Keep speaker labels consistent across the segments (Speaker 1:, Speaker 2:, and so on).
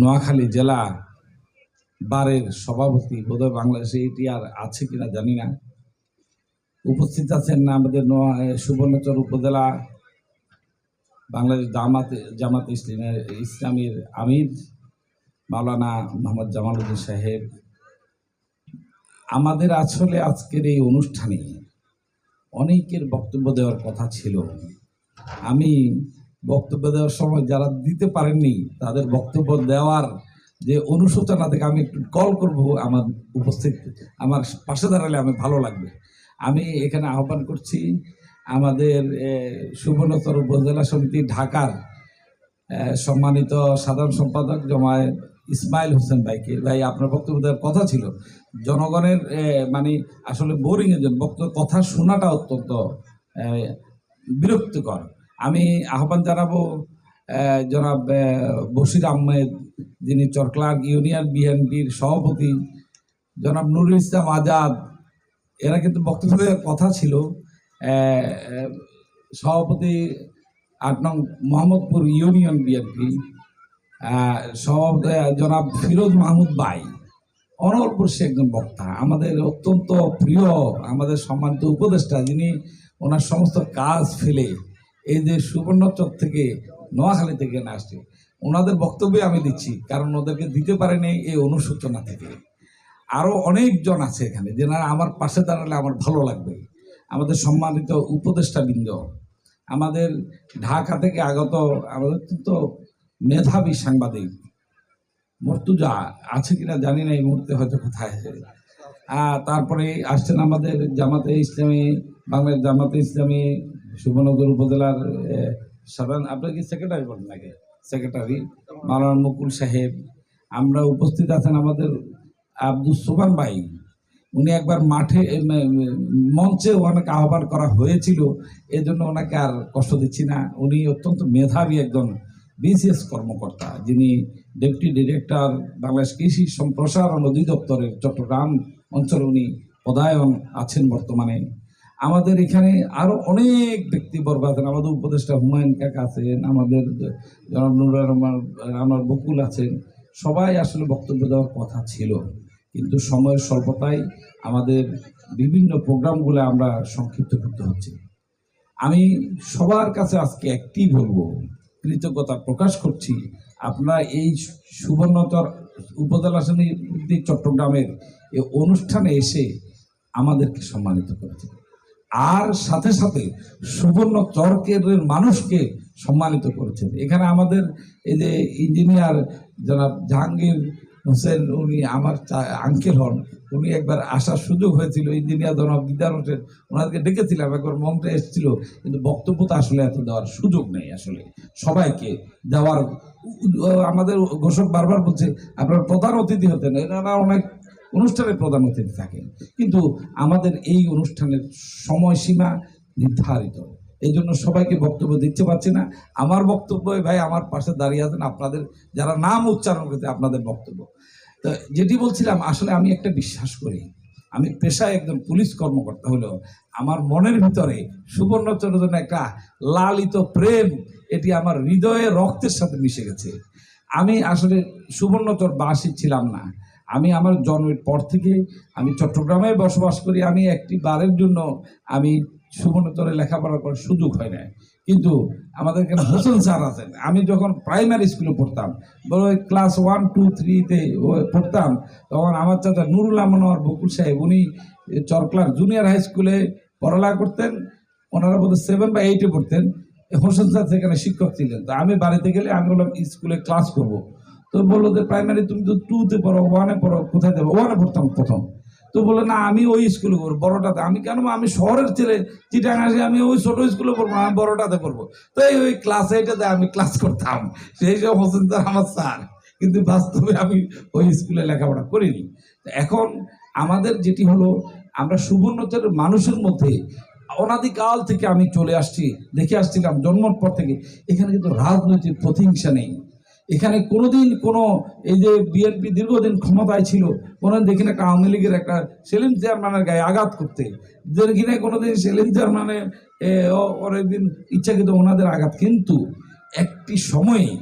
Speaker 1: নোয়াখালী জেলা বারের সভাপতি বোধহয় বাংলাদেশে এটি আর আছে কিনা জানি না। উপস্থিত আছেন না আমাদের নোয়া সুবর্ণচর উপজেলা বাংলাদেশ জামাত জামাত ইসলামের ইসলামীর আমির মাওলানা মোহাম্মদ জামালউদ্দিন সাহেব। আমাদের আসলে আজকের এই অনুষ্ঠানে অনেকের বক্তব্য দেওয়ার কথা ছিল। আমি বক্তব্য দেওয়ার সময় যারা দিতে পারেননি তাদের বক্তব্য দেওয়ার যে অনুশোচনা থেকে আমি একটু কল করব আমার উপস্থিত আমার পাশে দাঁড়ালে আমি ভালো লাগবে। আমি এখানে আহ্বান করছি আমাদের এ, সুবর্ণচর উপজেলা সমিতি ঢাকার সম্মানিত সাধারণ সম্পাদক জমায় ইসমাইল হোসেন ভাইকে। ভাই আপনার বক্তব্য দেওয়ার কথা ছিল। জনগণের মানে আসলে বোরিংয়ের জন্য বক্তব্য কথা শোনাটা অত্যন্ত বিরক্তিকর। আমি আহ্বান জানাব জনাব এ, বশির আহমেদ যিনি চরক্লার ইউনিয়ন বিএনপির সভাপতি জনাব নুরুল ইসলাম আজাদ এরা কিন্তু বক্তব্য কথা ছিল। সভাপতি আট নং মোহাম্মদপুর ইউনিয়ন বিএনপি সভাপতি জনাব ফিরোজ মাহমুদ বাই অনলপুরসী একজন বক্তা। আমাদের অত্যন্ত প্রিয় আমাদের সম্মানিত উপদেষ্টা যিনি ওনার সমস্ত কাজ ফেলে এই যে সুবর্ণচর থেকে নোয়াখালী থেকে না আসছে, ওনাদের বক্তব্যে আমি দিচ্ছি, কারণ ওদেরকে দিতে পারেনি এই অনুশোচনা থেকে। আরও অনেকজন আছে এখানে, যেনারা আমার পাশে দাঁড়ালে আমার ভালো লাগবে। আমাদের সম্মানিত উপদেষ্টা বৃন্দ আমাদের ঢাকা থেকে আগত আমাদের তো মেধাবী সাংবাদিক, মর্তুজা আছে কিনা জানি না, এই মুহূর্তে হয়তো কোথায় আছে। তারপরে আসছেন আমাদের জামাতে ইসলামী বাংলাদেশ জামাতে ইসলামী সুবর্ণগর উপজেলার সাধারণ, আপনার কি সেক্রেটারি বলেন নাকি? সেক্রেটারি মালান মুকুল সাহেব। আমরা উপস্থিত আছেন আমাদের আব্দুল সোবান ভাই। উনি একবার মাঠে মঞ্চে অনেক আহ্বান করা হয়েছিল। এজন্য ওনাকে আর কষ্ট দিচ্ছি না। উনি অত্যন্ত মেধাবী একজন বিসিএস কর্মকর্তা, যিনি ডেপুটি ডিরেক্টর বাংলাদেশ কৃষি সম্প্রসারণ অধিদপ্তরের চট্টগ্রাম অঞ্চলে উনি পদায়ন আছেন বর্তমানে। আমাদের এখানে আরও অনেক ব্যক্তিবর্গ আছেন। আমাদের উপদেষ্টা হুমায়ুন কাক আছেন, আমাদের জনাব নুরুল রহমান, আমার বকুল আছেন। সবাই আসলে বক্তব্য দেওয়ার কথা ছিল। কিন্তু সময়ের স্বল্পতায় আমাদের বিভিন্ন প্রোগ্রামগুলো আমরা সংক্ষিপ্ত করতে হচ্ছে। আমি সবার কাছে আজকে একটি বলব, কৃতজ্ঞতা প্রকাশ করছি। আপনারা এই সুবর্ণচর উপজেলা সমিতি চট্টগ্রামের এই অনুষ্ঠানে এসে আমাদেরকে সম্মানিত করেছেন। আর সাথে সাথে সুবর্ণ চরকের মানুষকে সম্মানিত করেছেন। এখানে আমাদের এই যে ইঞ্জিনিয়ার জনাব জাহাঙ্গীর হোসেন, উনি আমার আঙ্কেল হন। উনি একবার আসার সুযোগ হয়েছিল, ইঞ্জিনিয়ার জনাব দিদার হোসেন, ওনাদেরকে ডেকেছিলাম, একবার মন্ত্রে এসেছিল, কিন্তু বক্তব্য তো আসলে এত দেওয়ার সুযোগ নেই আসলে। সবাইকে দেওয়ার আমাদের ঘোষক বারবার বলছে, আপনার প্রধান অতিথি হতেন, এনারা অনেক অনুষ্ঠানের প্রধান অতিথি থাকেন। কিন্তু আমাদের এই অনুষ্ঠানের সময়সীমা নির্ধারিত। এই জন্য সবাইকে বক্তব্য দিতে পারছি না। আমার বক্তব্য ভাই আমার পাশে দাঁড়িয়ে আছেন আপনাদের, যারা নাম উচ্চারণ করতে আপনাদের বক্তব্য। তো যেটি বলছিলাম, আসলে আমি একটা বিশ্বাস করি। আমি পেশায় একজন পুলিশ কর্মকর্তা হলেও আমার মনের ভিতরে সুবর্ণচরের জন্য একটা লালিত প্রেম, এটি আমার হৃদয়ে রক্তের সাথে মিশে গেছে। আমি আসলে সুবর্ণচর বাসী ছিলাম না। আমি আমার জন্মের পর থেকে আমি চট্টগ্রামে বসবাস করি, আমি একটি বারের জন্য আমি সুবর্ণতরে লেখাপড়া করার সুযোগ হয় না কিন্তু আমাদের এখানে হোসেন স্যার আছেন। আমি যখন প্রাইমারি স্কুলে পড়তাম, বড় ক্লাস ওয়ান টু থ্রিতে পড়তাম, তখন আমার চাচা নুরুল আমনোয়ার বকুল সাহেব, উনি চরকলার জুনিয়র হাই স্কুলে পড়ালেখা করতেন, ওনারা বোধহয় সেভেন বা এইটে পড়তেন। হোসেন স্যার সেখানে শিক্ষক ছিলেন। তো আমি বাড়িতে গেলে আমি বললাম স্কুলে ক্লাস করব। তো বলল যে প্রাইমারি তুমি তো টুতে পড়ো ওয়ানে পড়ো, কোথায় যাব? ওয়ানে পড়তাম প্রথম। তো বলল, না, আমি ওই স্কুলে পড়ব, বড়টাতে। আমি কেন আমি শহরের ছেলে চিটাং আমি ওই ছোট স্কুলে পড়ব, আমি বড়টাতে পড়ব। তো এই ওই ক্লাস এইটাতে আমি ক্লাস করতাম। সেই সব হোসেন স্যার আমার স্যার। কিন্তু বাস্তবে আমি ওই স্কুলে লেখাপড়া করিনি। এখন আমাদের যেটি হলো, আমরা সুবর্ণচরের মানুষের মধ্যে অনাদিকাল থেকে আমি চলে আসছি, দেখে আসছিলাম জন্মর পর থেকে। এখানে কিন্তু রাজনৈতিক প্রতিহিংসা নেই। এখানে কোনোদিন কোনো এই যে বিএনপি দীর্ঘদিন ক্ষমতায় ছিল, কোনোদিন দেখি না আওয়ামী লীগের একটা সেলিম চেয়ারম্যানের গায়ে আঘাত করতে। দেখি না কোনোদিন সেলিম চেয়ারম্যানের একদিন ইচ্ছাকৃত ওনাদের আঘাত। কিন্তু একটি সময়ে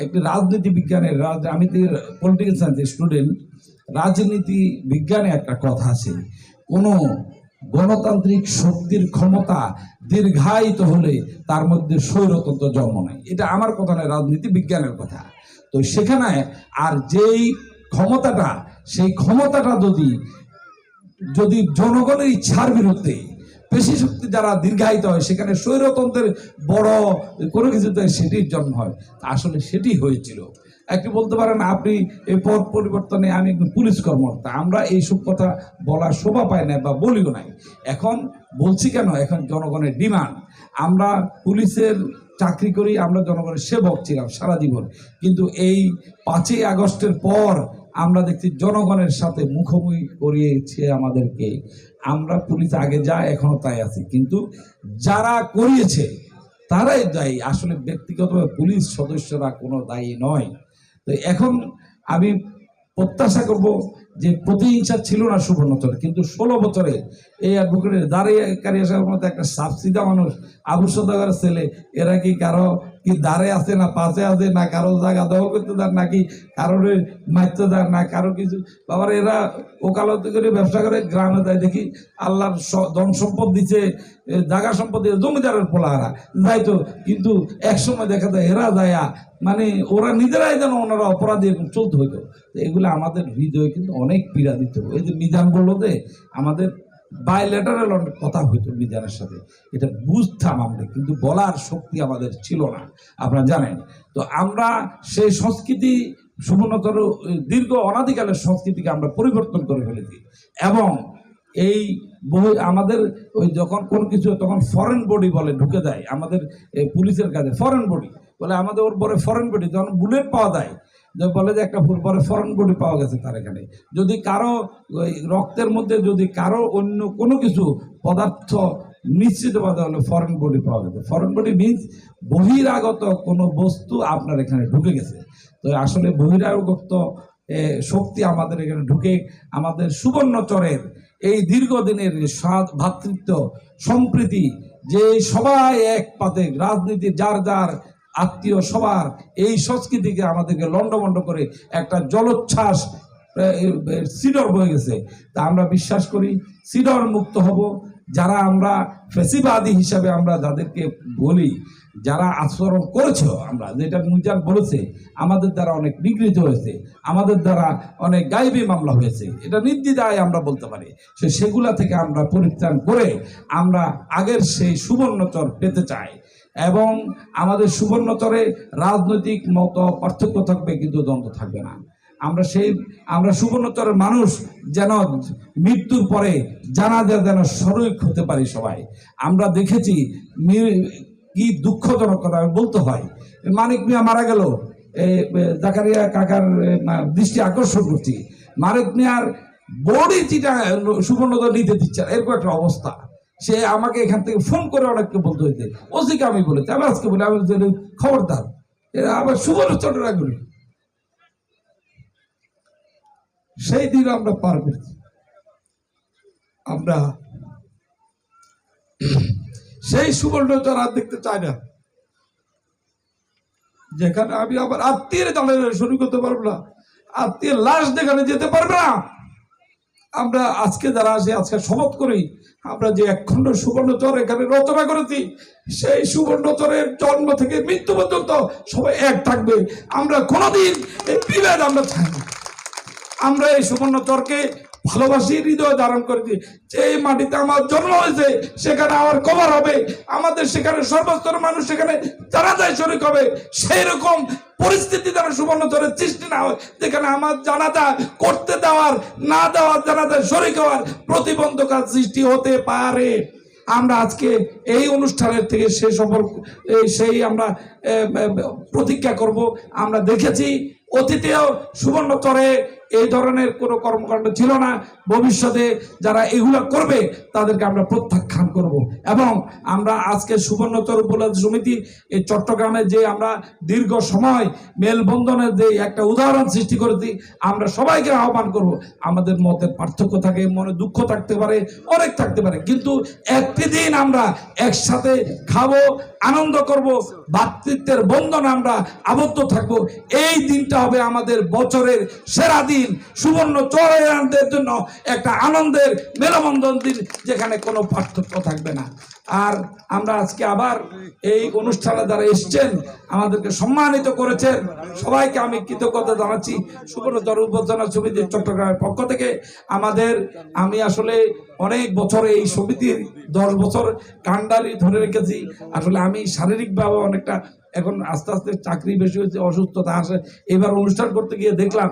Speaker 1: একটি রাজনীতি বিজ্ঞানের রাজ- আমি পলিটিক্যাল সায়েন্সের স্টুডেন্ট রাজনীতি বিজ্ঞানে একটা কথা আছে। কোনো গণতান্ত্রিক শক্তির ক্ষমতা দীর্ঘায়িত হলে তার মধ্যে স্বৈরতন্ত্র জন্ম নেয়। এটা আমার কথা নয়, রাজনীতি বিজ্ঞানের কথা। তো সেখানে আর যেই ক্ষমতাটা, সেই ক্ষমতাটা যদি যদি জনগণের ইচ্ছার বিরুদ্ধে পেশি শক্তি যারা দীর্ঘায়িত হয়, সেখানে স্বৈরতন্ত্রের বড় কোনো কিছুতে সেটির জন্ম হয়। আসলে সেটি হয়েছিল। একটু বলতে পারেন, আপনি এই পদ পরিবর্তনে আমি পুলিশ কর্মকর্তা। আমরা এইসব কথা বলার শোভা পাই না বা বলিও নাই। এখন বলছি কেন? এখন জনগণের ডিমান্ড। আমরা পুলিশের চাকরি করি, আমরা জনগণের সেবক ছিলাম সারা জীবন। কিন্তু এই পাঁচই আগস্টের পর আমরা দেখছি জনগণের সাথে মুখোমুখি করিয়েছে আমাদেরকে। আমরা পুলিশ আগে যা, এখনও তাই আছি। কিন্তু যারা করিয়েছে, তারাই দায়ী। আসলে ব্যক্তিগতভাবে পুলিশ সদস্যরা কোনো দায়ী নয়। তো এখন আমি প্রত্যাশা করব যে প্রতি প্রতিহিংসা ছিল না সুবর্ণচরে কিন্তু ষোলো বছরে এই অ্যাডভোকেটের দাঁড়িয়ে আসার মতো একটা সাবসিদা মানুষ, আবু সদাগরের ছেলে, এরা কি কারও কি দাঁড়ে আছে না পাশে আছে না কারও জায়গা দখল করতে দেন, নাকি কারোর মারতে দেন, না কারও কিছু? বাবার, এরা ওকালতি করে ব্যবসা করে, গ্রামে যায়, দেখি আল্লাহর ধন সম্পদ দিছে জায়গা সম্পদ দিয়ে জমিদারের পোলাহারা যাইতো কিন্তু একসময় দেখা যায়, এরা যায়া মানে ওরা নিজেরাই যেন ওনারা অপরাধী এরকম চলতে হইতো। এগুলো আমাদের হৃদয়ে কিন্তু অনেক পীড়া দিত এই যে মিজান বলল যে, আমাদের বাইলেটারাল অনেক কথা হইতো মিজানের সাথে। এটা বুঝতাম আমরা, কিন্তু বলার শক্তি আমাদের ছিল না। আপনারা জানেন? তো আমরা সেই সংস্কৃতি সুবর্ণতর দীর্ঘ অনাদিকালের সংস্কৃতিকে আমরা পরিবর্তন করে ফেলেছি। এবং এই বহু, আমাদের ওই যখন কোন কিছু, তখন ফরেন বডি বলে ঢুকে দেয় আমাদের পুলিশের কাছে ফরেন বডি বলে আমাদের ওর পরে ফরেন বডি যখন বুলেট পাওয়া যায় যে বলে যে একটা ফুল পরে ফরেন বডি পাওয়া গেছে তার এখানে। যদি কারও রক্তের মধ্যে যদি কারও অন্য কোনো কিছু পদার্থ নিশ্চিত পাওয়া হলে ফরেন বডি পাওয়া গেছে। ফরেন বডি মিনস বহিরাগত কোনো বস্তু আপনার এখানে ঢুকে গেছে। তো আসলে বহিরাগত শক্তি আমাদের এখানে ঢুকে আমাদের সুবর্ণচরের এই দীর্ঘদিনের স্বাদ ভ্রাতৃত্ব সম্প্রীতি, যে সবাই এক পাতে, রাজনীতি, যার যার আত্মীয় সবার এই সংস্কৃতিকে আমাদেরকে লণ্ডভণ্ড করে একটা জলোচ্ছ্বাস সিডর বয়ে গেছে। তা আমরা বিশ্বাস করি, সিডর মুক্ত হব। যারা আমরা ফেসিবাদী হিসাবে আমরা যাদেরকে বলি, যারা আচরণ করেছে আমরা, যেটা মুজান বলেছে, আমাদের দ্বারা অনেক নিগৃহীত হয়েছে, আমাদের দ্বারা অনেক গাইবী মামলা হয়েছে। এটা নির্দ্বিধায় আমরা বলতে পারি। সে সেগুলা থেকে আমরা পরিত্রাণ করে আমরা আগের সেই সুবর্ণচর পেতে চাই। এবং আমাদের সুবর্ণতরে রাজনৈতিক মত পার্থক্য থাকবে, কিন্তু দ্বন্দ্ব থাকবে না। আমরা সেই, আমরা সুবর্ণতরের মানুষ যেন মৃত্যুর পরে জানাজা যেন শরিক হতে পারি সবাই। আমরা দেখেছি কি দুঃখজনক কথা বলতে হয়। মানিক মিয়া মারা গেল। জাকারিয়া কাকার দৃষ্টি আকর্ষণ করছি। মানিক মিয়ার বডি চিটা সুবর্ণচর নিতে দিচ্ছে এরকম একটা অবস্থা। সে আমাকে এখান থেকে ফোন করে অনেককে বলতে হয়েছে, ওসিকে আমি বলেছি, আমি আজকে বলি, আমি খবরদার এরা আবার সুবর্ণচর রাখবে সেই দিন আমরা পার করেছি। আমরা সেই সুবর্ণচর আর দেখতে চাই না। যেখানে আমি আমার আত্মীয়ের জানে শুরু করতে পারব না, আত্মীয়ের লাশ যেখানে যেতে পারবে না আমরা আজকে যারা আসে আজকে শপথ করি, আমরা যে একখণ্ড সুবর্ণচর এখানে রচনা করেছি, সেই সুবর্ণচরের জন্ম থেকে মৃত্যু পর্যন্ত সবাই এক থাকবে। আমরা কোনোদিন এই বিভেদ আমরা চাই না। আমরা এই সুবর্ণচরকে ভালোবাসি, হৃদয় ধারণ করেছি। যে মাটিতে আমার জন্ম হয়েছে, সেখানে আমার কবর হবে। আমাদের সেখানে সর্বস্তর মানুষ সেখানে জানা যায় শরিক হবে সেই রকম পরিস্থিতি যেন সুবর্ণচরের সৃষ্টি না হয়, যেখানে আমার জানাজা করতে দেওয়ার, না দেওয়ার জানাজায় শরিক হওয়ার প্রতিবন্ধকার সৃষ্টি হতে পারে। আমরা আজকে এই অনুষ্ঠানের থেকে সে সফল সেই আমরা প্রতিজ্ঞা করব। আমরা দেখেছি, অতীতেও সুবর্ণচরে এই ধরনের কোনো কর্মকাণ্ড ছিল না। ভবিষ্যতে যারা এগুলো করবে, তাদেরকে আমরা প্রত্যাখ্যান করব। এবং আমরা আজকে সুবর্ণচর উপলব্ধ সমিতি, এই চট্টগ্রামে যে আমরা দীর্ঘ সময় মেলবন্ধনের যে একটা উদাহরণ সৃষ্টি করেছি, আমরা সবাইকে আহ্বান করব। আমাদের মতের পার্থক্য থাকে, মনে দুঃখ থাকতে পারে, অনেক থাকতে পারে। কিন্তু একটি দিন আমরা একসাথে খাব, আনন্দ করব, ভাতৃত্বের বন্ধনে আমরা আবদ্ধ থাকব। এই দিনটা হবে আমাদের বছরের সেরা দিন। সুবর্ণ চৌরানদের জন্য একটা আনন্দের মেলবন্ধন দিন যেখানে কোনো পার্থক্য থাকবে না। আর আমরা আজকে আবার এই অনুষ্ঠানে যারা এসছেন, আমাদেরকে সম্মানিত করেছেন। সবাইকে আমি কৃতজ্ঞতা জানাচ্ছি সুবর্ণচর উপজেলা সমিতি চট্টগ্রামের পক্ষ থেকে। আমাদের, আমি আসলে অনেক বছর এই সমিতির দশ বছর কান্ডারি ধরে রেখেছি। আসলে আমি শারীরিকভাবে অনেকটা এখন আস্তে আস্তে চাকরি বেশি হয়েছে, অসুস্থতা আসে। এবার অনুষ্ঠান করতে গিয়ে দেখলাম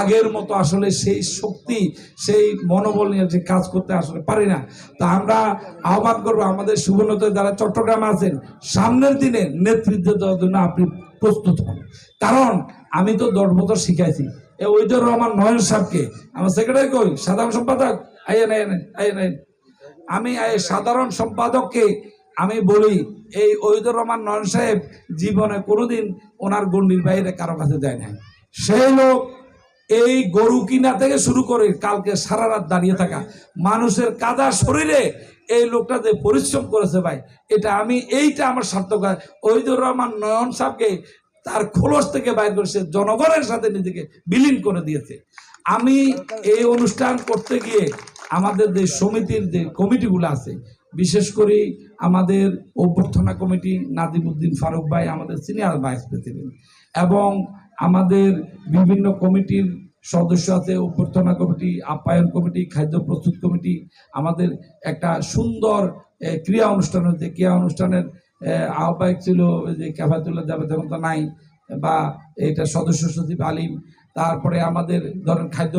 Speaker 1: আগের মতো আসলে সেই শক্তি, সেই মনোবল নিয়ে যে কাজ করতে আসলে পারি না। তা আমরা আহ্বান করব আমাদের সুবর্ণতে যারা চট্টগ্রামে আছেন, সামনের দিনে নেতৃত্ব দেওয়ার জন্য আপনি প্রস্তুত হন। কারণ আমি তো দশ বছর শিখাইছি। এ ওইদের রহমান নয়ন সাহেবকে। আমার সেক্রেটারি কই? সাধারণ সম্পাদক? আইয়েন আইয়েন আইয়েন আইয়েন আমি সাধারণ সম্পাদককে আমি বলি, এই ওইদুর রহমান নয়ন সাহেব জীবনে কোনোদিন ওনার গণ্ডির বাইরে কারও কাছে যায় না সেই লোক এই গরু কিনা থেকে শুরু করে কালকে সারা রাত দাঁড়িয়ে থাকা মানুষের কাদা শরীরে এই লোকটা যে পরিশ্রম করেছে ভাই, এটা আমি, এইটা আমার সার্থক ওইদুর রহমান নয়ন সাহেবকে তার খোলস থেকে বাইর করেছে জনগণের সাথে নিজেকে বিলীন করে দিয়েছে। আমি এই অনুষ্ঠান করতে গিয়ে আমাদের যে সমিতির যে কমিটিগুলো আছে, বিশেষ করে আমাদের অভ্যর্থনা কমিটি নাদিমুদ্দিন ফারুক ভাই আমাদের সিনিয়র ভাইস প্রেসিডেন্ট, এবং আমাদের বিভিন্ন কমিটির সদস্য আছে, অভ্যর্থনা কমিটি, আপ্যায়ন কমিটি, খাদ্য প্রস্তুত কমিটি, আমাদের একটা সুন্দর ক্রিয়া অনুষ্ঠান হয়েছে। ক্রিয়া অনুষ্ঠানের আহ্বায়ক ছিল যে ক্যাফাতুল্লাহ জাভেদ এখন তো নাই বা এটা সদস্য সচিব আলিম। তারপরে আমাদের ধরেন খাদ্য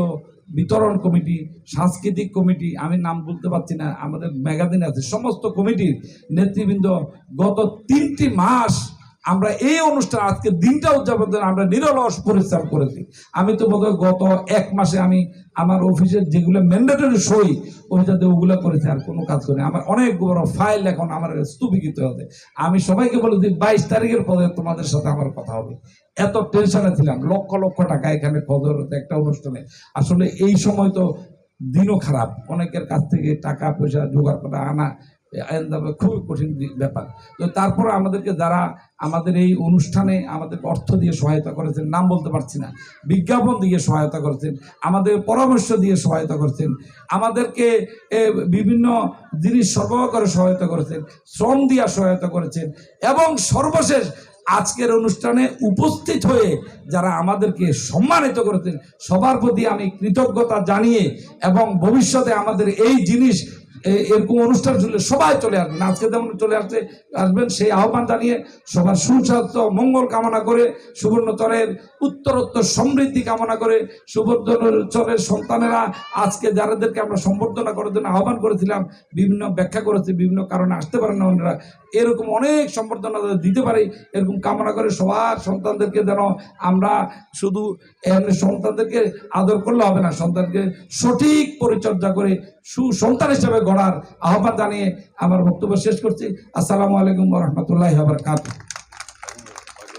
Speaker 1: বিতরণ কমিটি, সাংস্কৃতিক কমিটি, আমি নাম বলতে পারছি না, আমাদের ম্যাগাজিন আছে, সমস্ত কমিটির নেতৃবৃন্দ গত তিনটি মাস আমরা এই অনুষ্ঠান, আজকে দিনটা উদযাপন আমরা নিরলস পরিশ্রম করেছি। আমি তো গত এক মাসে আমি আমার অফিসের যেগুলো ম্যান্ডেটরি সই ওইটাতে ওগুলো করেছি, আর কোনো কাজ করি আমার অনেক বড় ফাইল এখন আমার স্তূপীকৃত হতে আমি সবাইকে বলে দিই, বাইশ তারিখের পরে তোমাদের সাথে আমার কথা হবে। এত টেনশনে ছিলাম, লক্ষ লক্ষ টাকা এখানে হতো একটা অনুষ্ঠানে। আসলে এই সময় তো দিনও খারাপ। অনেকের কাছ থেকে টাকা পয়সা জোগাড় করা, আনা আইন খুবই কঠিন ব্যাপার। তো তারপর আমাদেরকে যারা আমাদের এই অনুষ্ঠানে আমাদের অর্থ দিয়ে সহায়তা করেছেন, নাম বলতে পারছি না, বিজ্ঞাপন দিয়ে সহায়তা করেছেন, আমাদের পরামর্শ দিয়ে সহায়তা করেছেন, আমাদেরকে বিভিন্ন জিনিস সরবরাহ করে সহায়তা করেছেন, শ্রম দিয়া সহায়তা করেছেন এবং সর্বশেষ আজকের অনুষ্ঠানে উপস্থিত হয়ে যারা আমাদেরকে সম্মানিত করেছেন, সবার প্রতি আমি কৃতজ্ঞতা জানিয়ে এবং ভবিষ্যতে আমাদের এই জিনিস এরকম অনুষ্ঠান শুনলে সবাই চলে আসবেন। আজকে যেমন চলে আসছে, আসবেন সেই আহ্বান জানিয়ে সবার সুস্বাস্থ্য, মঙ্গল কামনা করে, সুবর্ণচরের উত্তরোত্তর সমৃদ্ধি কামনা করে, সুবর্ণচরের সন্তানেরা আজকে যারাদেরকে আমরা সম্বর্ধনা করার জন্য আহ্বান করেছিলাম, বিভিন্ন ব্যাখ্যা করেছি, বিভিন্ন কারণে আসতে পারেন না ওনারা এরকম অনেক সম্বর্ধনা দিতে পারি, এরকম কামনা করে সবার সন্তানদেরকে যেন আমরা শুধু এমনি সন্তানদেরকে আদর করলে হবে না, সন্তানকে সঠিক পরিচর্যা করে সুসন্তান হিসেবে গড়ার আহ্বান জানিয়ে আমার বক্তব্য শেষ করছি। আসসালামু আলাইকুম রহমতুল্লাহ বারকাত